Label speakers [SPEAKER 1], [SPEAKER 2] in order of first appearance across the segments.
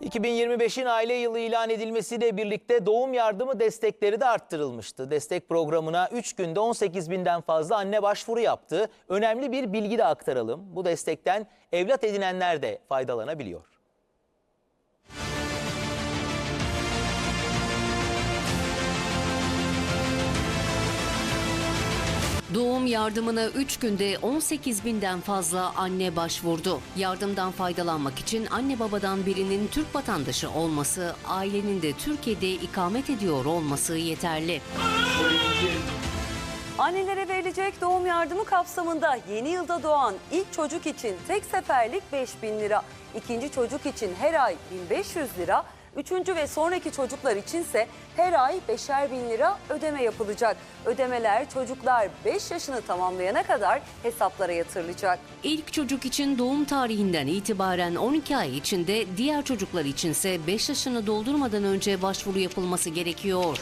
[SPEAKER 1] 2025'in aile yılı ilan edilmesiyle birlikte doğum yardımı destekleri de arttırılmıştı. Destek programına 3 günde 18 binden fazla anne başvuru yaptı. Önemli bir bilgi de aktaralım. Bu destekten evlat edinenler de faydalanabiliyor.
[SPEAKER 2] Doğum yardımına 3 günde 18 binden fazla anne başvurdu. Yardımdan faydalanmak için anne babadan birinin Türk vatandaşı olması, ailenin de Türkiye'de ikamet ediyor olması yeterli.
[SPEAKER 3] Annelere verilecek doğum yardımı kapsamında yeni yılda doğan ilk çocuk için tek seferlik 5 bin lira, ikinci çocuk için her ay 1500 lira, üçüncü ve sonraki çocuklar içinse her ay 5'er bin lira ödeme yapılacak. Ödemeler çocuklar 5 yaşını tamamlayana kadar hesaplara yatırılacak.
[SPEAKER 2] İlk çocuk için doğum tarihinden itibaren 12 ay içinde, diğer çocuklar içinse 5 yaşını doldurmadan önce başvuru yapılması gerekiyor.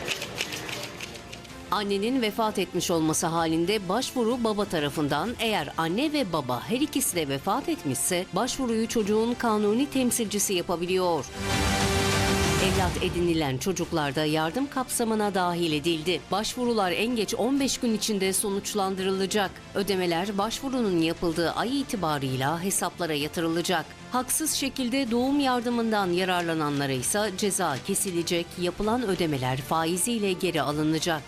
[SPEAKER 2] Annenin vefat etmiş olması halinde başvuru baba tarafından eğer anne ve baba her ikisi de vefat etmişse başvuruyu çocuğun kanuni temsilcisi yapabiliyor. Evlat edinilen çocuklar da yardım kapsamına dahil edildi. Başvurular en geç 15 gün içinde sonuçlandırılacak. Ödemeler başvurunun yapıldığı ay itibarıyla hesaplara yatırılacak. Haksız şekilde doğum yardımından yararlananlara ise ceza kesilecek, yapılan ödemeler faiziyle geri alınacak.